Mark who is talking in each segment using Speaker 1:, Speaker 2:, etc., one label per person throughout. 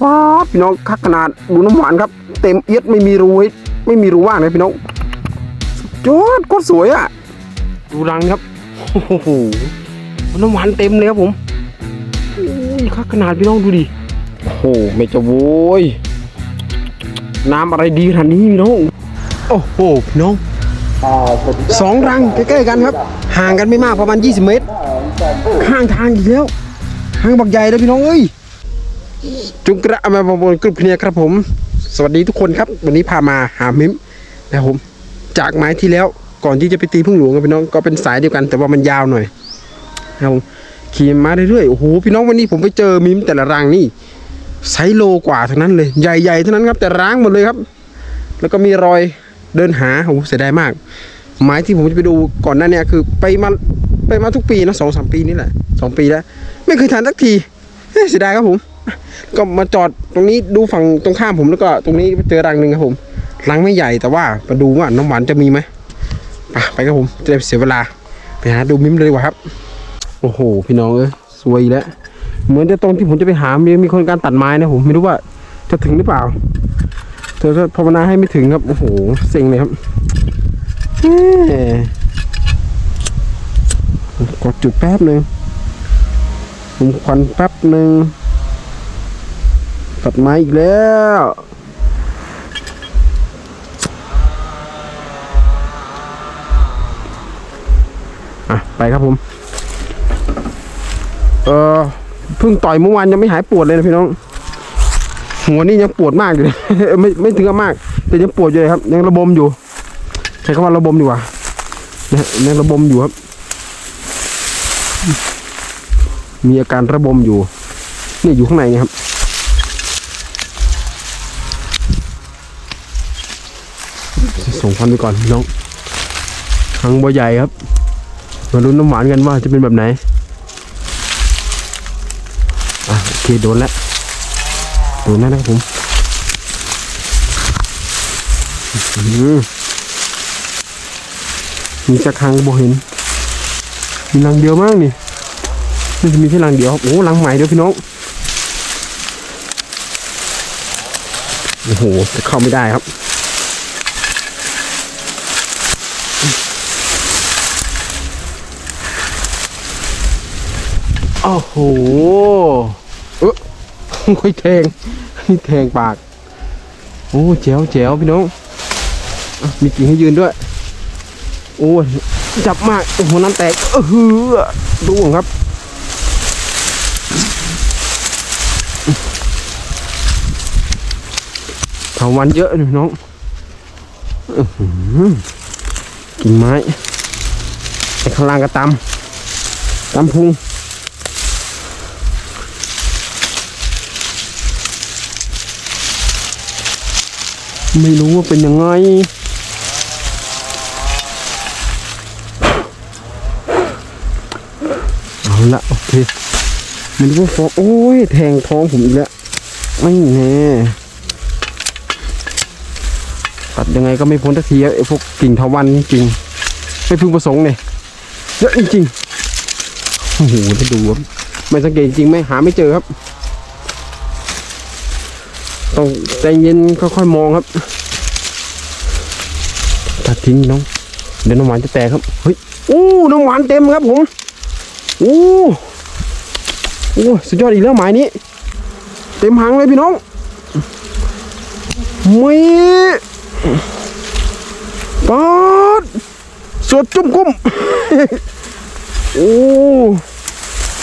Speaker 1: ป๊าบพี่น้องคักขนาดดูน้ำหวานครับ เต็มเอียดไม่มีรูให้ไม่มีรูว่างเลยพี่น้องจอดโคตรสวยอะ ดูรังครับโอ้โหน้ำหวานเต็มเลยครับผมโอ้ยคักขนาดพี่น้องดูดิโอ้โหไม่จะโว้ยน้ำอะไรดีขนาดนี้พี่น้องโอ้โหพี่น้องสองรังใกล้ๆกันครับ ห่างกันไม่มากประมาณ 20 เมตร ข้างทางอีกแล้วทางบักใหญ่เลยพี่น้องเอ้ย จุงกระมาบนกรุ๊ปเคลียครับผม สวัสดีทุกคนครับ วันนี้พามาหามิมนะครับผม จากไม้ที่แล้วก่อนที่จะไปตีพึ่งหลวงกับพี่น้องก็เป็นสายเดียวกัน แต่ว่ามันยาวหน่อยนะครับผมขี่มาเรื่อยๆโอ้โหพี่น้องวันนี้ผมไปเจอมิมแต่ละรังนี่ไซโลกว่าทั้งนั้นเลยใหญ่ๆทั้งนั้นครับแต่ร้างหมดเลยครับ แล้วก็มีรอยเดินหาโอ้โหเสียดายมาก ไม้ที่ผมจะไปดูก่อนหน้าเนี้คือไปมาไปมาทุกปีนะสองสามปีนี่แหละสองปีแล้ว ไม่เคยทานสักทีเฮ้ยเสียดายครับผม ก็มาจอดตรงนี้ดูฝั่งตรงข้ามผมแล้วก็ตรงนี้เจอรังหนึ่งครับผมรังไม่ใหญ่แต่ว่ามาดูว่าน้ำหวานจะมีไหมไปไปครับผมจะได้เสียเวลาไปหาดูมิมเลยดีกว่าครับ โอ้โห พี่น้องเอ้ยสวยแล้ว เหมือนจะตรงที่ผมจะไปหามีมีคนการตัดไม้นะผมไม่รู้ว่าจะถึงหรือเปล่าเธอภาวนาให้ไม่ถึงครับโอ้โหเซ็งเลยครับกดจุดแป๊บหนึ่งผมควันแป๊บหนึ่ง ตัดไม้อีกแล้วอะไปครับผม เออเพิ่งต่อยเมื่อวานยังไม่หายปวดเลยนะพี่น้องหัวนี่ยังปวดมากอยู่เลยไม่ไม่ถึงกับมาก แต่ยังปวดอยู่เลยครับ ยังระบมอยู่ใช้คำว่าระบมดีกว่านะยังระบมอยู่ครับ มีอาการระบมอยู่ นี่อยู่ข้างในนะครับ ส่งพันไปก่อนพี่น้องทางบัวใหญ่ครับ มาลุ้นน้ำหวานกันว่าจะเป็นแบบไหน อะโอเคโดนแล้ว โดนแล้วนะครับผมมีสักครั้งบ่เห็น มีรังเดียวมากนี่มันจะมีแค่รังเดียวครับ โอ้รังใหม่เดียวพี่น้อง โอ้โหจะเข้าไม่ได้ครับ โอ้โหเออค่อยแทงนี่แทงปาก โอ้เจ๋วเจ๋วพี่น้อง มีกิ่งให้ยืนด้วย โอ้ยจับมาก โอ้โหน้ำแตกเออหือดูครับเถาวันเยอะเลยพี่น้องกิ่งไม้ไอ้ข้างล่างก็ตำตำพุง ไม่รู้ว่าเป็นยังไง เอาละโอเคมันก็ฟอกโอ้ย แทงท้องผมอีกแล้ว ไม่แน่ตัดยังไงก็ไม่พ้นทักทีไอ้พวกกิ่งทวันจริง ไม่พึงประสงค์เนี่ยเยอะจริงๆโอ้โหถ้าดูครับไม่สังเกตจริงไม่หาไม่เจอครับ ต้องใจเย็นค่อยๆมองครับตัดทิ้งน้อง เดี๋ยวน้ำหวานจะแตกครับ เฮ้ยอู้น้ำหวานเต็มครับผมอู้โอ้สุดยอดอีกแล้วหมายนี้ เต็มหังเลยพี่น้องมีป๊าดสดจุ่มกุ้มโอ้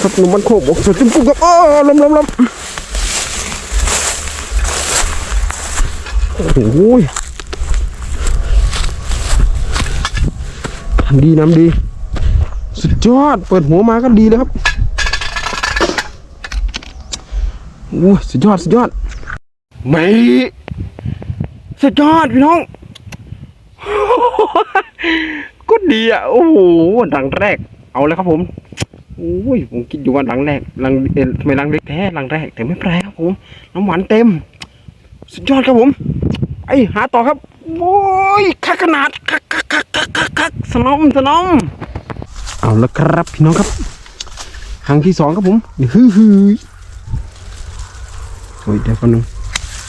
Speaker 1: ครับหนุ่มมันโคบบอกสดจุ่มกุ้มครับอ้อลมลมลม โอ้โหน้ำดีน้ำดี สุดยอด เปิดหัวมาก็ดีเลยครับโอ้ยสุดยอด สุดยอด ไม่ สุดยอด พี่น้อง ก็ดีอะ โอ้โหดังแรก เอาเลยครับผมโอ้ยผมคิดอยู่ว่าดังแรกดังเอ็นทำไมดังเล็กแท้ดังแรกแต่ไม่แปลครับผม น้ำหวานเต็ม สุดยอดครับผมไอหาต่อครับโอ้ยคักขนาดคักคักคักคักคักคักสนอมสนอมเอาละครับพี่น้องครับครั้งที่สองครับผมฮือฮือโอ้ยเดี๋ยวก่อนนึง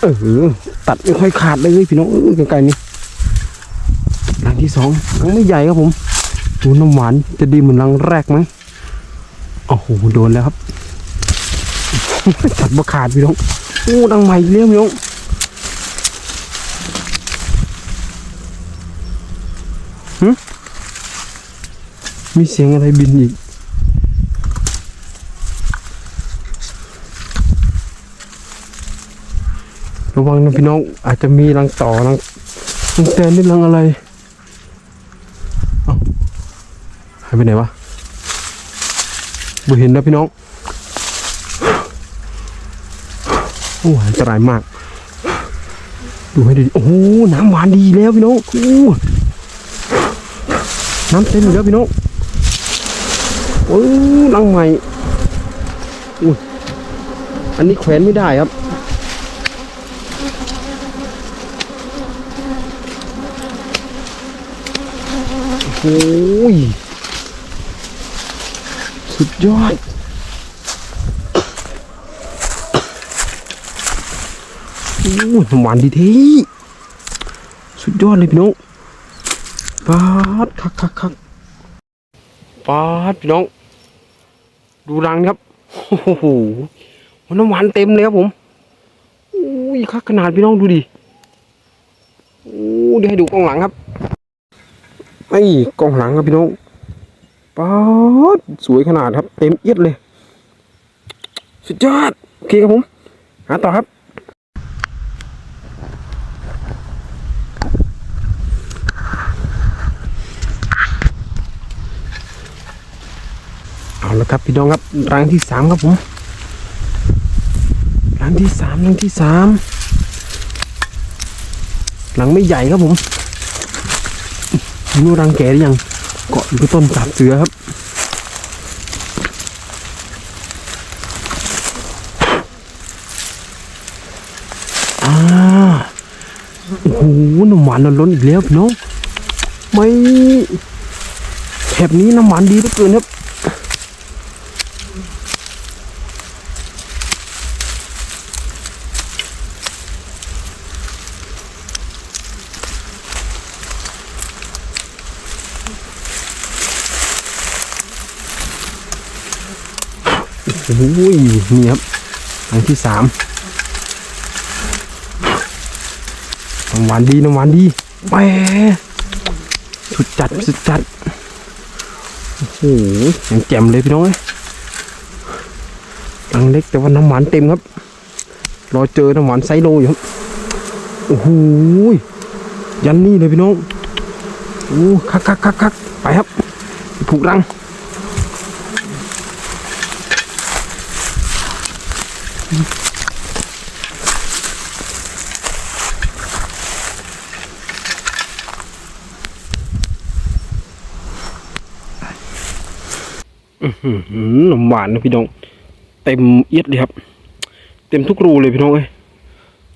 Speaker 1: เออตัดไม่ค่อยขาดเลยพี่น้องไกลๆนี่รังที่สองรังไม่ใหญ่ครับผมดูน้ำหวานจะดีเหมือนรังแรกไหมโอ้โหโดนแล้วครับตัดบ่ขาดพี่น้องโอ้ดังใหม่อีกแล้วพี่น้อง มีเสียงอะไรบินอีก ระวังนะพี่น้องอาจจะมีรังต่อรังรังแตนนี่รังอะไรเอาหายไปไหนวะบ่เห็นนะพี่น้องโอ้อันตรายมาก ดูให้ดีโอ้โหน้ำหวานดีแล้วพี่น้องโอ้น้ำเต็มอยู่แล้วพี่น้อง โอ้รังใหม่อุ้ยอันนี้แขวนไม่ได้ครับ โอ้ย สุดยอดโอ้ยน้หวานดีทีสุดยอดเลยพี่น้องปาดคักคักคักปาดพี่น้อง ดูรังครับ โอ้โหน้ำหวานเต็มเลยครับผมอุ้ยคักขนาดพี่น้องดูดิโอ้เดี๋ยวให้ดูกล้องหลังครับไอ้กล้องหลังครับพี่น้องป๊าดสวยขนาดครับ เต็มเอียดเลย สุดยอดโอเคครับผม หาต่อครับ ละครับพี่น้องครับรังที่สามครับผมรังที่สามรังที่สามหลังไม่ใหญ่ครับผมนู่รังแกหรือยังเกาะอยู่ที่ต้นสาบเสือครับอ่าโอ้โหน้ำหวานล้นๆอีกแล้วพี่น้องไม่แถบนี้น้ำหวานดีเหลือเกินครับ โอ้ย นี่ครับอันที่สามน้ำหวานดีน้ำหวานดีแหมสุดจัดสุดจัดโอ้โหยังแจ่มเลยพี่น้องไอยังเล็กแต่ว่าน้ำหวานเต็มครับ รอเจอน้ำหวานไซโลอยู่ครับโอ้โหยันนี่เลยพี่น้องโอ้คักคักคักคักไปครับผูกรัง หน้ำหวานนะพี่น้อง เต็มเอียดเลยครับ เต็มทุกรูเลยพี่น้องเอ้ย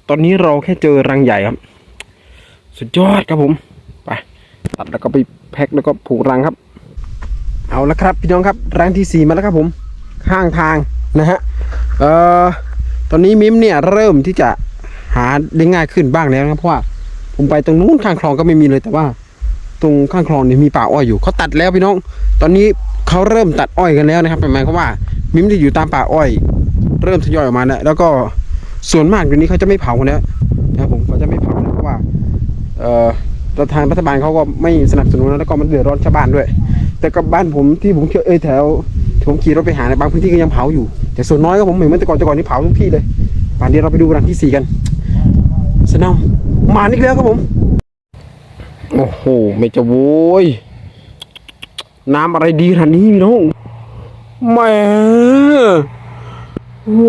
Speaker 1: ตอนนี้เราแค่เจอรังใหญ่ครับ สุดยอดครับผมไปตัดแล้วก็ไปแพ็คแล้วก็ผูกรังครับ เอาละครับ พี่น้องครับรังที่สี่มาแล้วครับผม ข้างทางนะฮะเอ่อตอนนี้มิมเนี่ยเริ่มที่จะหาได้ง่ายขึ้นบ้างแล้วนะครับเพราะว่าผมไปตรงนู้นข้างคลองก็ไม่มีเลยแต่ว่า ตรงข้างคลองเนี่ยมีป่าอ้อยอยู่เขาตัดแล้วพี่น้อง ตอนนี้ เขาเริ่มตัดอ้อยกันแล้วนะครับหมายความว่ามิมจะอยู่ตามป่าอ้อย เริ่มทยอยออกมาแล้วแล้วก็ส่วนมากเดี๋ยวนี้เขาจะไม่เผาแล้วนะครับผมเขาจะไม่เผาแล้วเพราะว่าเอ่อทางรัฐบาลเขาก็ไม่สนับสนุนแล้วก็มันเดือดร้อนชาวบ้านด้วย แต่กับบ้านผมที่ผมเที่ยวเอยแถวที่ผมขี่รถไปหาในบางพื้นที่ก็ยังเผาอยู่ แต่ส่วนน้อยก็ผมเหมือนเมื่อแต่ก่อนแต่ก่อนนี่เผาทุกที่เลยป่านนี้เราไปดูรังที่สี่กันสนามมาอีกแล้วครับผม โอ้โห ไม่จะโว้ย น้ำอะไรดีขนาดนี้พี่น้องแหมโอ้โห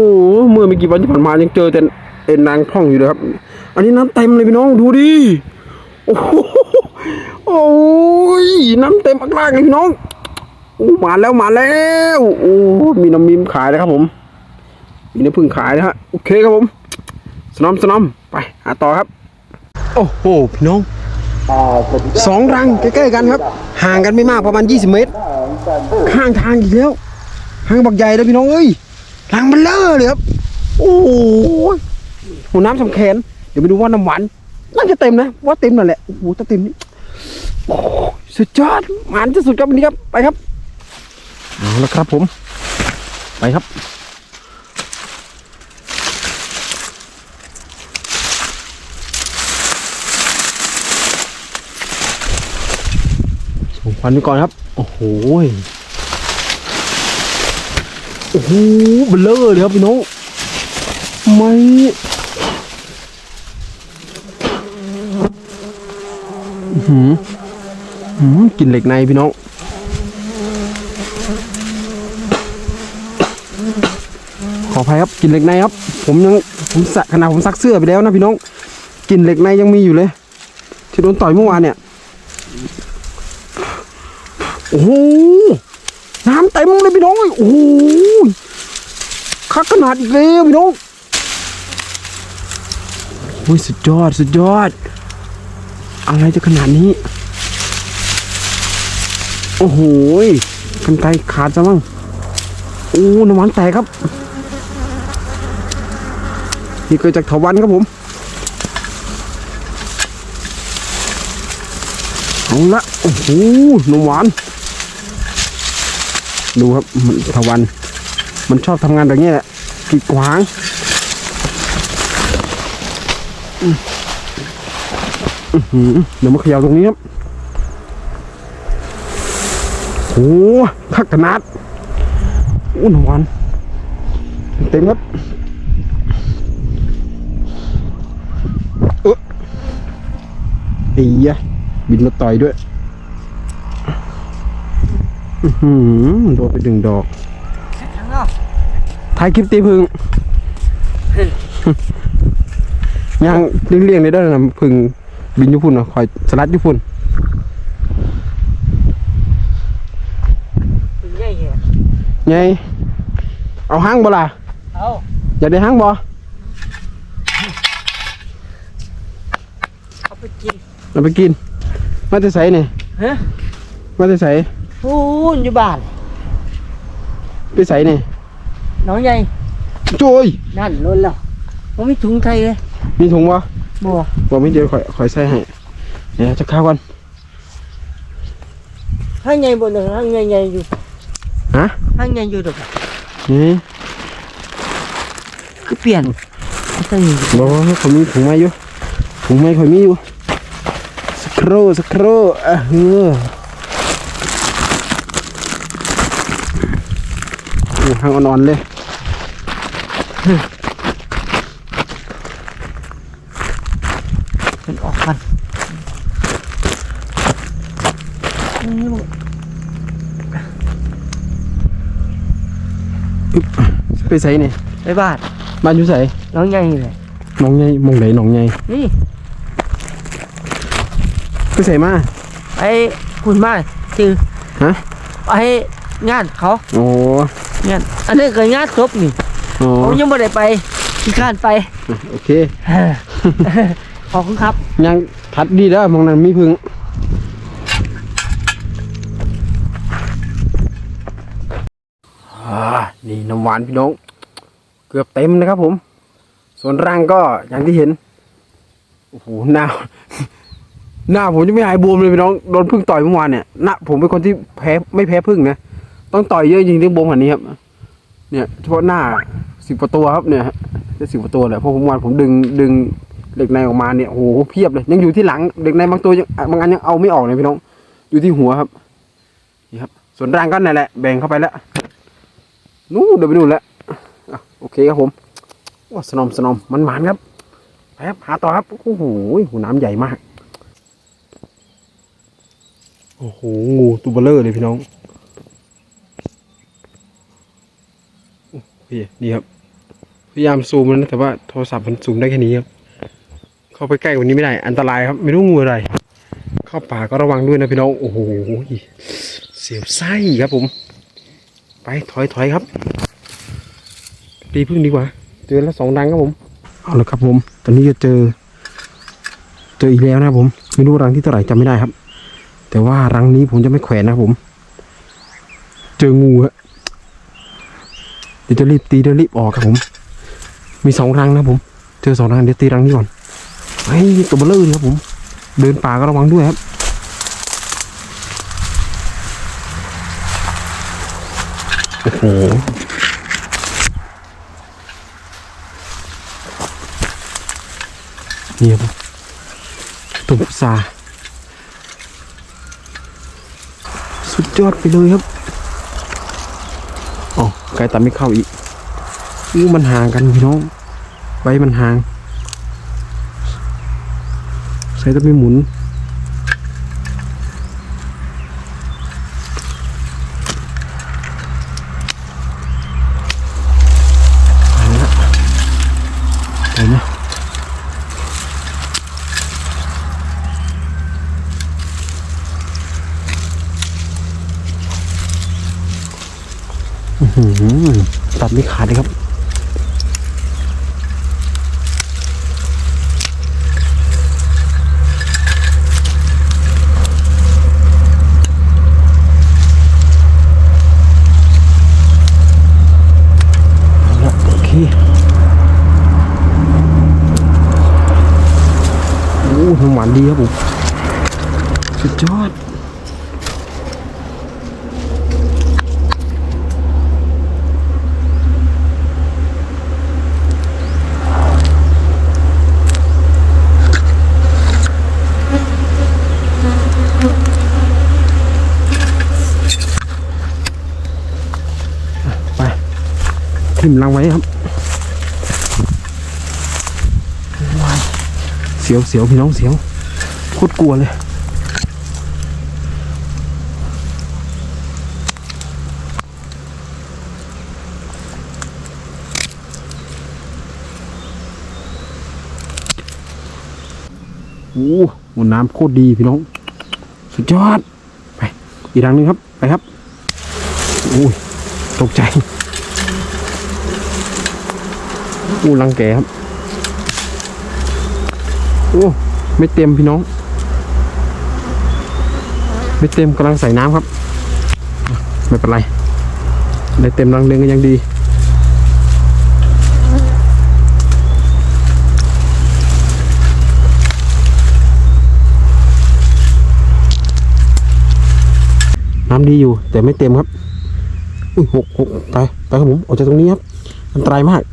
Speaker 1: เมื่อไม่กี่วันที่ผ่านมายังเจอแต่เอ็นนางพ่องอยู่เลยครับ อันนี้น้ำเต็มเลยพี่น้องดูดิโอ้โหโอ้ยน้ำเต็มอักลากเลยพี่น้องมาแล้วมาแล้วโอ้มีน้ำมิมขายนะครับผม มีน้ำผึ้งขายนะฮะโอเคครับผมสนอมสนอมไปหาต่อครับ โอ้โหพี่น้อง สองรังใกล้ๆกันครับ ห่างกันไม่มากประมาณ 20 เมตร ข้างทางอีกแล้วห่างบักใหญ่เลยพี่น้องเอ้ยรังมันเลอะเลยครับ โอ้ยหัวน้ำสำแขนเดี๋ยวไปดูว่าน้ำหวานน่าจะเต็มนะว่าเต็มนั่นแหละโอ้โหถ้าเต็มนี่โอ้สุดยอดหวานที่สุดครับวันนี้ครับไปครับเอาละครับผม ไปครับ ส่งควันไปก่อนครับ โอ้โหโอ้โหเบลเลอร์เลยครับพี่น้องไม่อื้อหืมอื้อหือกลินเหล็กในพี่น้องขออภัยครับกินเหล็กในครับ ผมยังผมสะขนาดผมซักเสื้อไปแล้วนะพี่น้องกินเหล็กในยังมีอยู่เลย ที่โดนต่อยเมื่อวานเนี่ย โอ้โหน้ำเต็มเลยพี่น้องเอ้ยโอ้โหคักขนาดอีกแล้วพี่น้องโอ้ยสุดยอดสุดยอด อะไรจะขนาดนี้ โอ้โหกันไกขาดซะมั้งโอ้น้ำหวานแตกครับ นี่เกิดจากเถาวันครับผมเอาละโอ้โหนมหวาน ดูครับมันทวัน มันชอบทำงานแบบนี้แหละกีดขวางเดี๋ยวมาเขย่าตรงนี้ครับโอ้คักขนาดอุ้นวันเต็มครับเออไอ้ยะบินมาต่อยด้วย โดนไปดึงดอก
Speaker 2: ทั้งนอก
Speaker 1: ถ่ายคลิปตีพึ่งยังเลี่ยงๆเลยเด้อนะพึ่งบินญี่ปุ่นเนาะคอยสลัดญี่ปุ่น
Speaker 2: ถึงใหญ่เหรอ
Speaker 1: ไงเอาห้างบ่ล่ะ
Speaker 2: เอา
Speaker 1: อยากได้ห้างบ่
Speaker 2: เอาไปกิน
Speaker 1: เอาไปกินมาจะใส่เนี่ย
Speaker 2: ฮะ
Speaker 1: มาจะใส่
Speaker 2: พูนอยู่บ้าน
Speaker 1: ไปใส่เนี่ย
Speaker 2: น้องใหญ่
Speaker 1: โจ้ย
Speaker 2: นั่นล้นแล้วผมไม่ถุงไทยเลย
Speaker 1: มีถุงบ่
Speaker 2: บัว
Speaker 1: บ่ไม่เดี๋ยวคอยคอยใส่ให้เดี๋ยวจะข้าวก่อน
Speaker 2: ห้างใหญ่บนหนึ่งห้างใหญ่ใหญ่อยู่
Speaker 1: ฮะ
Speaker 2: ห้างใหญ่อยู่ดอก
Speaker 1: นี่
Speaker 2: คือเปลี่ยนใส่อยู่
Speaker 1: บ่เขามีถุงไม้อยู่ถุงไม้คอยมีอยู่สักครู่สักครู่อะเฮ้อ โอ้ห้างอ่อนๆเลย
Speaker 2: เป็นออกกันนี่บ่
Speaker 1: ไปใส่เนี่ย
Speaker 2: ไปบ้าน
Speaker 1: บ้านอยู่ใส่
Speaker 2: น้องใหญ่เลย
Speaker 1: หนองใหญ่หมองไหนหนองใหญ่
Speaker 2: นี่
Speaker 1: ไปใส่มา
Speaker 2: ไอ้คุณมาจือ
Speaker 1: ฮะ
Speaker 2: ไอ้งานเขา
Speaker 1: โอ้
Speaker 2: งานอันนี้ก็งานศพนี่
Speaker 1: โอ้
Speaker 2: ผมยังไม่ได้ไปที่ข้านไป
Speaker 1: โอเค
Speaker 2: ขอบคุณครับ
Speaker 1: ยังทัดดีแล้วมองนั้นมีพึ่งอ่านี่น้ำหวานพี่น้อง เกือบเต็มนะครับผม ส่วนร่างก็อย่างที่เห็น โอ้โหหน้า หน้าผมจะไม่หายบวมเลยพี่น้อง โดนพึ่งต่อยเมื่อวานเนี่ยหน้าผมเป็นคนที่แพ้ไม่แพ้พึ่งนะ ต้องต่อยเยอะจริงถึงบวมขนาดนี้ครับ เนี่ยเฉพาะหน้าสิบกว่าตัวครับเนี่ยจะสิบกว่าตัวแหละเพราะผมวันผมดึงดึงเหล็กในออกมาเนี่ยโอ้โหเพียบเลย ยังอยู่ที่หลังเหล็กในบางตัวยังบางอันยังเอาไม่ออกเลยพี่น้อง อยู่ที่หัวครับนี่ครับ ส่วนร่างก็นั่นแหละแบ่งเข้าไปแล้วนู่นเดินไปนู่นแล้วอะโอเคครับผมว้าสนอมสนอมมันหมานครับไปครับหาต่อครับโอ้โหหูน้ำใหญ่มาก โอ้โหงูตัวเบลเลอร์เลยพี่น้อง พี่นี่ครับ พยายามซูมแล้วนแต่ว่าโทรศัพท์มันซูมได้แค่นี้ครับ เข้าไปใกล้กว่านี้ไม่ได้ อันตรายครับ ไม่รู้งูอะไร เข้าป่าก็ระวังด้วยนะพี่น้อง โอ้โห เสียวไส้ครับผม ไปถอยถอยครับตีพึ่งดีกว่า เจอแล้วสองดังครับผม เอาละครับผม ตอนนี้จะเจอ เจออีกแล้วนะครับผม ไม่รู้รังที่เท่าไหร่จำไม่ได้ครับ แต่ว่ารังนี้ผมจะไม่แขวนนะครับผม เจองูฮะ ดี๋ยวจะรีบตีเดี๋ยวรีบออกครับผม มีสองรังนะผม เจอสองรังเดี๋ยวตีรังนี้ก่อนเฮ้ยตัวเบลเลอร์ครับผม เดินป่าก็ระวังด้วยครับโอ้โหนี่ครับตุ่มพุทราสุดยอดไปเลยครับ ไกลตัดไม่เข้าอีกอู้มันห่างกันพี่น้องใบมันห่าง ใส่ต้องไม่หมุน ไปละไปนะอื้อหือตัด ไม่ขาดเลยครับโอเคโอ้หวานดีครับผมสุดยอด ทิมลังไว้ครับ เสียวเสียวพี่น้องเสียวโคตรกลัวเลยโอ้โหน้ำโคตรดีพี่น้อง สุดยอด ไป อีกรังนึงครับ ไปครับ โอ้ย ตกใจ อู้รังแกครับโอ้ไม่เต็มพี่น้อง ไม่เต็มกำลังใส่น้ำครับ ไม่เป็นไรได้เต็มรังเรืองก็ยังดีน้ำดีอยู่แต่ไม่เต็มครับ อุ้ยหกหกไปไปครับผมออกจากตรงนี้ครับ อันตรายมาก